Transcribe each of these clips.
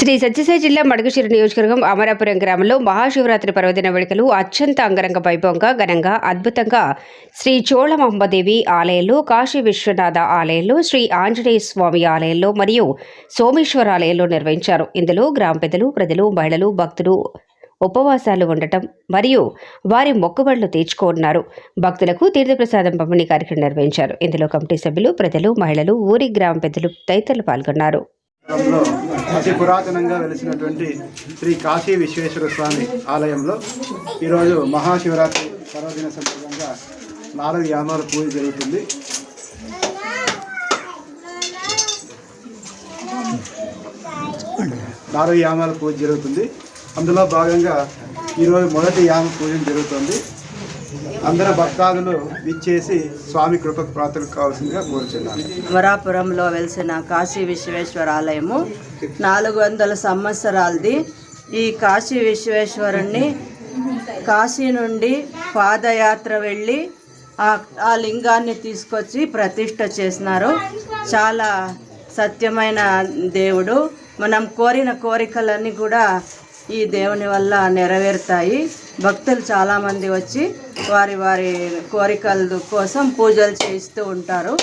శ్రీ సత్యసాయి జిల్లా మడకశిర నియోజకవర్గం అమరాపురం గ్రామంలో మహాశివరాత్రి పర్వదిన వేడుకలు అత్యంత అంగరంగ వైభవంగా ఘనంగా అద్భుతంగా శ్రీ చోళమహమ్మదేవి ఆలయంలో కాశీ విశ్వనాథ ఆలయంలో శ్రీ ఆంజనేయ స్వామి ఆలయంలో మరియు సోమేశ్వర ఆలయంలో నిర్వహించారు. ఇందులో గ్రామ పెద్దలు ప్రజలు మహిళలు భక్తులు ఉపవాసాలు ఉండటం మరియు వారి మొక్కుబడులు తీర్చుకున్నారు భక్తులకు తీర్థప్రసాదం పంపిణీ కార్యక్రమం నిర్వహించారు. ఇందులో కమిటీ సభ్యులు ప్రజలు మహిళలు ఊరి గ్రామ పెద్దలు తదితరులు పాల్గొన్నారు. అతి పురాతనంగా వెలిసినటువంటి శ్రీ కాశీ విశ్వేశ్వర స్వామి ఆలయంలో ఈరోజు మహాశివరాత్రి పర్వదిన సందర్భంగా నాలుగు యామాల పూజ జరుగుతుంది. నాలుగు యామాల పూజ జరుగుతుంది. అందులో భాగంగా ఈరోజు మొదటి యామ పూజ జరుగుతుంది. అందరు భక్తాదులు ఇచ్చేసి స్వామి కృపకు ప్రార్థన కావాల్సిందిగా కోరుచున్నాను. వరాపురంలో వెలిసిన కాశీ విశ్వేశ్వర ఆలయము నాలుగు వందల సంవత్సరాలది ఈ కాశీ విశ్వేశ్వరుణ్ణి కాశీ నుండి పాదయాత్ర వెళ్ళి ఆ లింగాన్ని తీసుకొచ్చి ప్రతిష్ట చేసినారు. చాలా సత్యమైన దేవుడు. మనం కోరిన కోరికలన్నీ కూడా ఈ దేవుని వల్ల నెరవేరుతాయి. భక్తులు చాలామంది వచ్చి వారి వారి కోరికల కోసం పూజలు చేయిస్తూ ఉంటారు.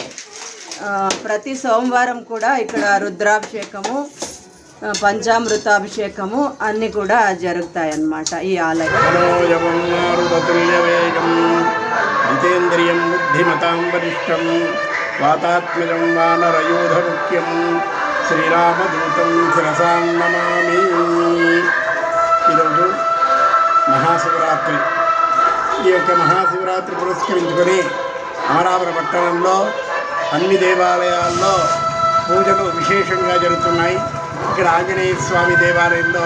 ప్రతి సోమవారం కూడా ఇక్కడ రుద్రాభిషేకము పంచామృతాభిషేకము అన్నీ కూడా జరుగుతాయి అన్నమాట ఈ ఆలయం. మనోజవన్నారుడతుల్యవేగం జితేంద్రియం బుద్ధిమతాం వరిష్టం వాతాత్మజం వానరయూధముఖ్యం శ్రీరామదూతం శిరసాం నమామి ఈరోజు మహాశివరాత్రి. ఈ యొక్క మహాశివరాత్రి పురస్కరించుకొని ఆరాధన పట్టణంలో అన్ని దేవాలయాల్లో పూజలు విశేషంగా జరుగుతున్నాయి. ఇక్కడ ఆంజనేయ స్వామి దేవాలయంలో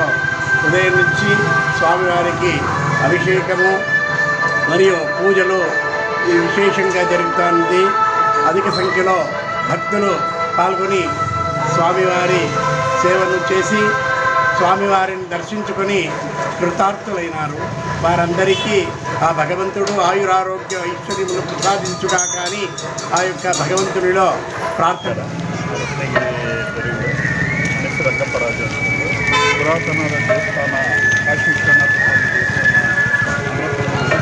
ఉదయం నుంచి స్వామివారికి అభిషేకము మరియు పూజలు ఈ విశేషంగా జరుగుతుంది అధిక సంఖ్యలో భక్తులు పాల్గొని స్వామివారి సేవలు చేసి స్వామివారిని దర్శించుకొని కృతార్థులైనారు వారందరికీ ఆ భగవంతుడు ఆయురారోగ్య ఐశ్వర్యములు ప్రసాదించుగా కానీ ఆ యొక్క భగవంతునిలో ప్రార్థన ಹೆಸರು ರಂಗಪ್ಪರಾಜ ಅಂತಂದು ಪುರಾತನವಾದ ದೇವಸ್ಥಾನ ಕಾಶಿ ವಿಶ್ವನಾಥ ಸ್ವಾಮಿ ದೇವಸ್ಥಾನ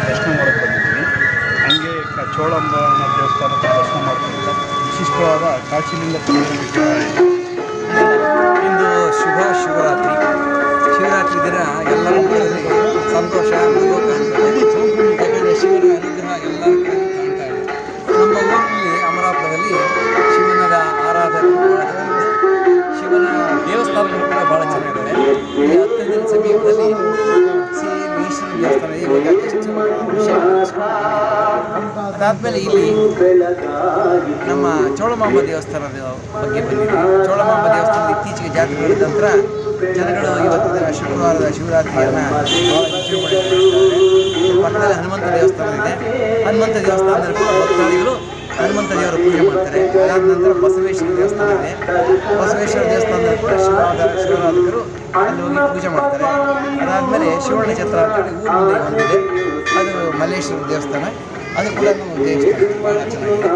ದರ್ಶನ ಮಾಡೋಕ್ಕೆ ಬಂದಿದ್ದೀನಿ ಹಂಗೆ ಕ ಚೋಳಂಬ ಅನ್ನೋ ದೇವಸ್ಥಾನದ ದರ್ಶನ ಮಾಡ್ಕೊಂಡು ವಿಶಿಷ್ಟವಾದ ಕಾಶಿಲಿಂಗ ಪುಣ್ಯ ಇಂದು ಶುಭ ಶಿವರಾತ್ರಿ. ಶಿವರಾತ್ರಿ ದಿನ ಎಲ್ಲರ ಮನೆಯಲ್ಲಿ ಸಂತೋಷ ಯಾಕಂದರೆ ಶಿವನ ಅನುಗ್ರಹ ಎಲ್ಲರ ಕಡೆ ಕಾಣ್ತಾ ಇದೆ. ನಮ್ಮ ಊರಿನಲ್ಲಿ ಅಮರಾಪುರದಲ್ಲಿ ಶಿವನದ ಆರಾಧನೆ. ಶಿವನ ದೇವಸ್ಥಾನಗಳು ಕೂಡ ಭಾಳ ಚೆನ್ನಾಗಿದೆ ಈ ಹತ್ತು ದಿನ ಸಮೀಪದಲ್ಲಿ ಸಿ ಈಶ್ವರ ದೇವಸ್ಥಾನ ಈಗ ಎಷ್ಟು ಮಾಡಿಸ್ಕೊಂಡು ಅದಾದಮೇಲೆ ಇಲ್ಲಿ ನಮ್ಮ ಚೋಳಮಾಂಬ ದೇವಸ್ಥಾನದ ಬಗ್ಗೆ ಬಂದಿದೆ ಚೋಳಮಾಂಬ ದೇವಸ್ಥಾನದ ಇತ್ತೀಚೆಗೆ ಜಾತ್ರೆ ನಡೆದ ನಂತರ ಜನಗಳು ಇವತ್ತು ದಿನ ಶುಕ್ರವಾರದ ಶಿವರಾತ್ರಿಯನ್ನು. ಪಕ್ಕದಲ್ಲಿ ಹನುಮಂತ ದೇವಸ್ಥಾನ ಇದೆ. ಹನುಮಂತ ದೇವಸ್ಥಾನದಲ್ಲಿ ಕೂಡ ಭಕ್ತಾದಿಗಳು ಹನುಮಂತ ದೇವರ ಪೂಜೆ ಮಾಡ್ತಾರೆ. ಅದಾದ ನಂತರ ಬಸವೇಶ್ವರ ದೇವಸ್ಥಾನ ಇದೆ. ಬಸವೇಶ್ವರ ದೇವಸ್ಥಾನದಲ್ಲಿ ಕೂಡ ಶಿವರಾದ ಶಿವರಾಧಕರು ಅಲ್ಲಿ ಹೋಗಿ ಪೂಜೆ ಮಾಡ್ತಾರೆ. ಅದಾದಮೇಲೆ ಶಿವಣ್ಣ ಛತ್ರ ಅಂತೇಳಿ ಊರಿನಲ್ಲಿ ಅದು ಮಲ್ಲೇಶ್ವರ ದೇವಸ್ಥಾನ. ಅದು ಕೂಡ ದೇವಸ್ಥಾನ ಭಾಳ ಚೆನ್ನಾಗಿದೆ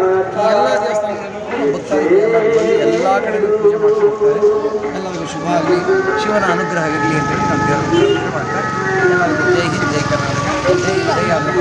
ಎಲ್ಲ ದೇವಸ್ಥಾನಗಳಲ್ಲೂ ಭಕ್ತಾದಿಗಳು ಎಲ್ಲ ಬಂದು ಎಲ್ಲ ಕಡೆಗೂ ಪೂಜೆ ಮಾಡ್ತಾರೆ ಎಲ್ಲರಿಗೂ ಶುಭ ಆಗಲಿ ಶಿವನ ಅನುಗ್ರಹ ಆಗಲಿ ಅಂತೇಳಿ ನಾನು ದೇವರ ಪ್ರಾರ್ಥನೆ ಮಾಡ್ತಾರೆ ಎಲ್ಲರಿಗೂ ಜೈ ಹಿಂದ್ ಜೈ ಕರ್ನಾಟಕ ಜೈ ಜೈ ಅನ್ನೋ